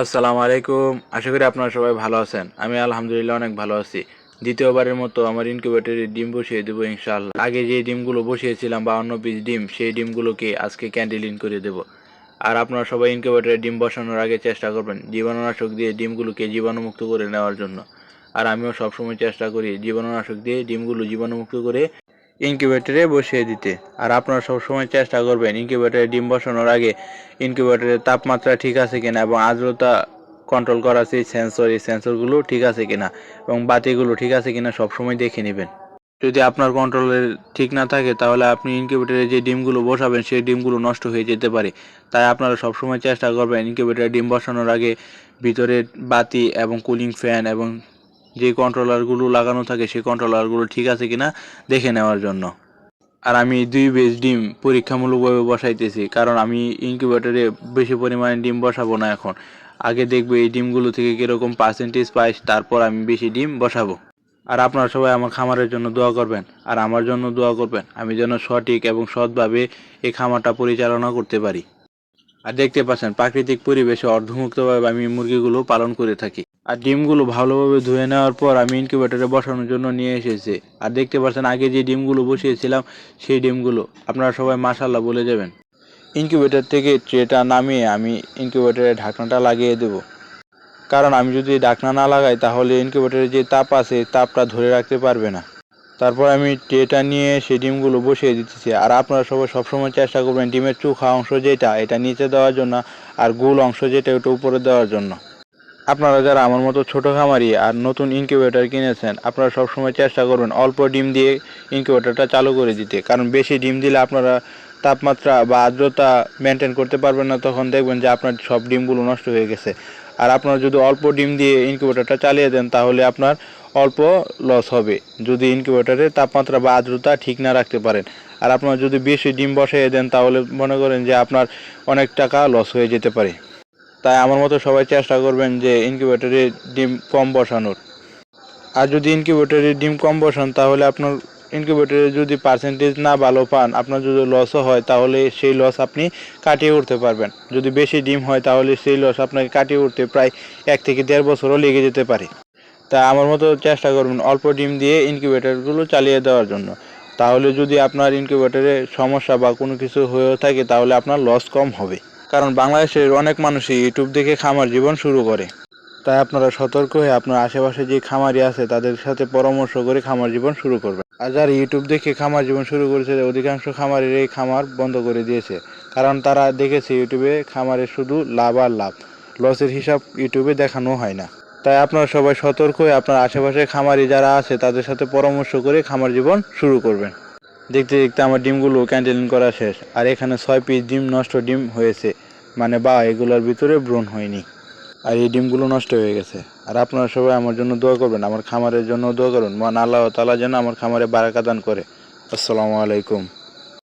আসসালামু আলাইকুম। আশা করি আপনারা সবাই ভালো আছেন। আমি আলহামদুলিল্লাহ অনেক ভালো আছি। দ্বিতীয়বারের মতো আমার ইনকিউবেটরে ডিম বসিয়ে দেবো ইনশাআল্লাহ। আগে যে ডিমগুলো বসিয়েছিলাম বা অন্য পিস ডিম, সেই ডিমগুলোকে আজকে ক্যান্ডেলিন করে দেব। আর আপনারা সবাই ইনকিউবেটরে ডিম বসানোর আগে চেষ্টা করবেন জীবাণুনাশক দিয়ে ডিমগুলোকে জীবাণুমুক্ত করে নেওয়ার জন্য। আর আমিও সবসময় চেষ্টা করি জীবাণুনাশক দিয়ে ডিমগুলো জীবাণুমুক্ত করে ইনকিউবেটরে বসিয়ে দিতে। আর আপনারা সবসময় চেষ্টা করবেন ইনকিউবেটরে ডিম বসানোর আগে ইনকিউবেটরের তাপমাত্রা ঠিক আছে কিনা এবং আর্দ্রতা কন্ট্রোল করা সেই সেন্সর এই সেন্সরগুলো ঠিক আছে কিনা এবং বাতিগুলো ঠিক আছে কিনা সবসময় দেখে নেবেন। যদি আপনার কন্ট্রোলের ঠিক না থাকে তাহলে আপনি ইনকিউবেটরে যে ডিমগুলো বসাবেন সেই ডিমগুলো নষ্ট হয়ে যেতে পারে। তাই আপনারা সবসময় চেষ্টা করবেন ইনকিউবেটরে ডিম বসানোর আগে ভিতরের বাতি এবং কুলিং ফ্যান এবং যে কন্ট্রোলারগুলো লাগানো থাকে, সেই কন্ট্রোলারগুলো ঠিক আছে কিনা দেখে নেওয়ার জন্য। আর আমি দুই বেজ ডিম পরীক্ষামূলকভাবে বসাইতেছি, কারণ আমি ইনকিউবেটরে বেশি পরিমাণে ডিম বসাবো না এখন। আগে দেখব এই ডিমগুলো থেকে কীরকম পার্সেন্টেজ পাই তারপর আমি বেশি ডিম বসাবো। আর আপনারা সবাই আমার খামারের জন্য দোয়া করবেন, আর আমার জন্য দোয়া করবেন, আমি যেন সঠিক এবং সৎভাবে এই খামারটা পরিচালনা করতে পারি। আর দেখতে পাচ্ছেন, প্রাকৃতিক পরিবেশে অর্ধমুক্তভাবে আমি মুরগিগুলো পালন করে থাকি। আর ডিমগুলো ভালোভাবে ধুয়ে নেওয়ার পর আমি ইনকিউবেটরে বসানোর জন্য নিয়ে এসেছি। আর দেখতে পাচ্ছেন, আগে যে ডিমগুলো বসিয়েছিলাম, সেই ডিমগুলো আপনারা সবাই মাশাল্লাহ বলে যাবেন। ইনকিউবেটর থেকে ট্রেটা নামিয়ে আমি ইনকিউবেটরের ঢাকনাটা লাগিয়ে দেব। কারণ আমি যদি ঢাকনা না লাগাই, তাহলে ইনকিউবেটরের যে তাপ আছে তাপটা ধরে রাখতে পারবে না। তারপর আমি ট্রেটা নিয়ে সেই ডিমগুলো বসিয়ে দিতেছি। আর আপনারা সবাই সবসময় চেষ্টা করবেন ডিমের চোখা অংশ যেটা, এটা নিচে দেওয়ার জন্য, আর গোল অংশ যেটা, ওটা উপরে দেওয়ার জন্য। আপনারা যারা আমার মতো ছোটো খামারি আর নতুন ইনকিউবেটর কিনেছেন, আপনারা সবসময় চেষ্টা করবেন অল্প ডিম দিয়ে ইনকিউবেটরটা চালু করে দিতে। কারণ বেশি ডিম দিলে আপনারা তাপমাত্রা বা আর্দ্রতা মেনটেন করতে পারবেন না, তখন দেখবেন যে আপনার সব ডিমগুলো নষ্ট হয়ে গেছে। আর আপনারা যদি অল্প ডিম দিয়ে ইনকিউবেটরটা চালিয়ে দেন, তাহলে আপনার অল্প লস হবে। যদি ইনকিউবেটরের তাপমাত্রা বা আর্দ্রতা ঠিক না রাখতে পারেন। আর আপনারা যদি বেশি ডিম বসিয়ে দেন, তাহলে মনে করেন যে আপনার অনেক টাকা লস হয়ে যেতে পারে। তাই আমার মতো সবাই চেষ্টা করবেন যে ইনকিউবেটরে ডিম কম বসানোর। আর যদি ইনকিউবেটরে ডিম কম বসান, তাহলে আপনার ইনকিউবেটরে যদি পার্সেন্টেজ না ভালো পান, আপনার যদি লসও হয়, তাহলে সেই লস আপনি কাটিয়ে উঠতে পারবেন। যদি বেশি ডিম হয়, তাহলে সেই লস আপনাকে কাটিয়ে উঠতে প্রায় এক থেকে দেড় বছরও লেগে যেতে পারে। তাই আমার মতো চেষ্টা করবেন অল্প ডিম দিয়ে ইনকিউবেটরগুলো চালিয়ে দেওয়ার জন্য। তাহলে যদি আপনার ইনকিউবেটরে সমস্যা বা কোনো কিছু হয়েও থাকে, তাহলে আপনার লস কম হবে। কারণ বাংলাদেশের অনেক মানুষই ইউটিউব দেখে খামার জীবন শুরু করে। তাই আপনারা সতর্ক হয়ে আপনার আশেপাশে যে খামারি আছে, তাদের সাথে পরামর্শ করে খামার জীবন শুরু করবেন। আর যারা ইউটিউব দেখে খামার জীবন শুরু করেছে, অধিকাংশ খামারের এই খামার বন্ধ করে দিয়েছে। কারণ তারা দেখেছে ইউটিউবে খামারে শুধু লাভ আর লাভ লসের হিসাব ইউটিউবে দেখানো হয় না। তাই আপনারা সবাই সতর্ক হয়ে আপনার আশেপাশে খামারি যারা আছে, তাদের সাথে পরামর্শ করে খামার জীবন শুরু করবেন। দেখতে দেখতে আমার ডিমগুলো ক্যান্টেলিং করা শেষ। আর এখানে ছয় পিস ডিম, নষ্ট ডিম হয়েছে। মানে বা, এগুলোর ভিতরে ব্রণ হয়নি। আর এই ডিমগুলো নষ্ট হয়ে গেছে। আর আপনারা সবাই আমার জন্য দোয়া করবেন, আমার খামারের জন্য দোয়া করুন। মহান আল্লাহ তালা যেন আমার খামারে বারাকা দান করে। আসসালামু আলাইকুম।